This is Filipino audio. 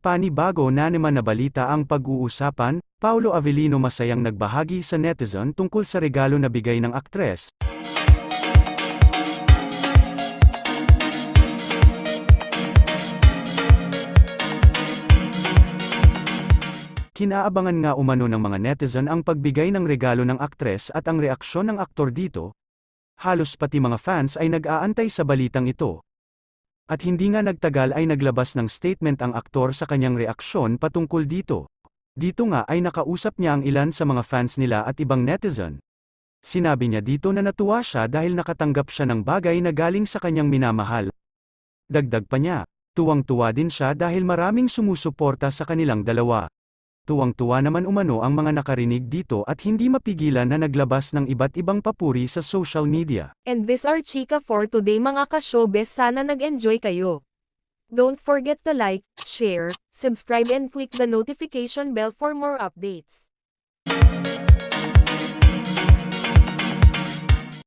Panibago na naman na balita ang pag-uusapan, Paulo Avellino masayang nagbahagi sa netizen tungkol sa regalo na bigay ng aktres. Kinaabangan nga umano ng mga netizen ang pagbigay ng regalo ng aktres at ang reaksyon ng aktor dito. Halos pati mga fans ay nag-aantay sa balitang ito. At hindi nga nagtagal ay naglabas ng statement ang aktor sa kanyang reaksyon patungkol dito. Dito nga ay nakausap niya ang ilan sa mga fans nila at ibang netizen. Sinabi niya dito na natuwa siya dahil nakatanggap siya ng bagay na galing sa kanyang minamahal. Dagdag pa niya, tuwang-tuwa din siya dahil maraming sumusuporta sa kanilang dalawa. Tuwang-tuwa naman umano ang mga nakarinig dito at hindi mapigilan na naglabas ng iba't ibang papuri sa social media. And this are Chika for today mga ka-showbiz sana nag-enjoy kayo. Don't forget to like, share, subscribe and click the notification bell for more updates.